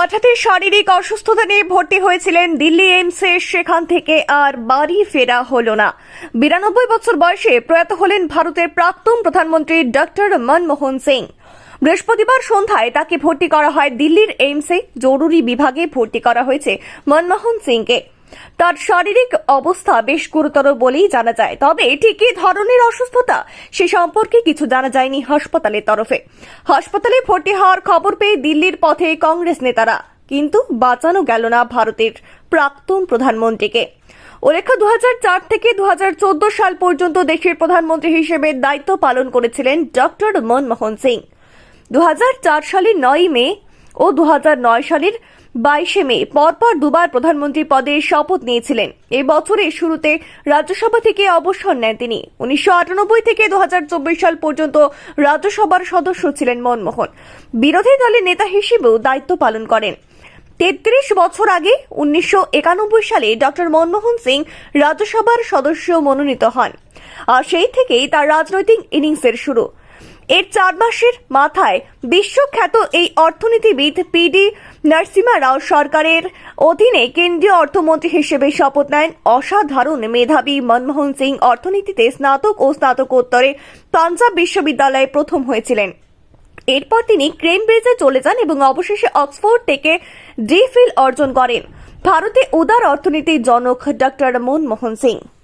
হঠাৎই শারীরিক অসুস্থতা নিয়ে ভর্তি হয়েছিলেন দিল্লি এইমসে, সেখান থেকে আর বাড়ি ফেরা হল না। বিরানব্বই বছর বয়সে প্রয়াত হলেন ভারতের প্রাক্তন প্রধানমন্ত্রী ডক্টর মনমোহন সিং। বৃহস্পতিবার সন্ধ্যায় তাকে ভর্তি করা হয় দিল্লির এইমসে, জরুরি বিভাগে ভর্তি করা হয়েছে মনমোহন সিংকে। তার শারীরিক অবস্থা বেশ গুরুতর বলেই জানা যায়। তবে ঠিক কী ধরনের অসুস্থতা, সে সম্পর্কে কিছু জানা যায়নি হাসপাতালের তরফে। হাসপাতালে ভর্তি হওয়ার খবর পেয়ে দিল্লির পথে কংগ্রেস নেতারা। কিন্তু বাঁচানো গেল না ভারতের প্রাক্তন প্রধানমন্ত্রীকে। উল্লেখ্য দু হাজার থেকে দু হাজার চোদ্দ সাল পর্যন্ত দেশের প্রধানমন্ত্রী হিসেবে দায়িত্ব পালন করেছিলেন ডক্টর মনমোহন সিং। দু সালের নয় মে ও দু হাজার নয় সালের বাইশে মে পরপর দুবার প্রধানমন্ত্রী পদে শপথ নিয়েছিলেন। এই বছরের শুরুতে রাজ্যসভা থেকে অবসর নেন তিনি। উনিশশো আটানব্বই থেকে দু হাজার চব্বিশ সাল পর্যন্ত রাজ্যসভার সদস্য ছিলেন মনমোহন। বিরোধী দলের নেতা হিসেবেও দায়িত্ব পালন করেন। তেত্রিশ বছর আগে উনিশশো একানব্বই সালে ডক্টর মনমোহন সিং রাজ্যসভার সদস্য মনোনীত হন। আর সেই থেকেই তার রাজনৈতিক ইনিংসের শুরু। এর চার মাসের মাথায় বিশ্বখ্যাত এই অর্থনীতিবিদ পিডি নরসিমা রাও সরকারের অধীনে কেন্দ্রীয় অর্থমন্ত্রী হিসেবে শপথ নেন। অসাধারণ মেধাবী মনমোহন সিং অর্থনীতিতে স্নাতক ও স্নাতকোত্তরে পাঞ্জাব বিশ্ববিদ্যালয়ে প্রথম হয়েছিলেন। এরপর তিনি ক্রেমব্রিজে চলে যান এবং অবশেষে অক্সফোর্ড থেকে ডি ফিল অর্জন করেন। ভারতে উদার অর্থনীতির জনক ডক্টর মনমোহন সিং।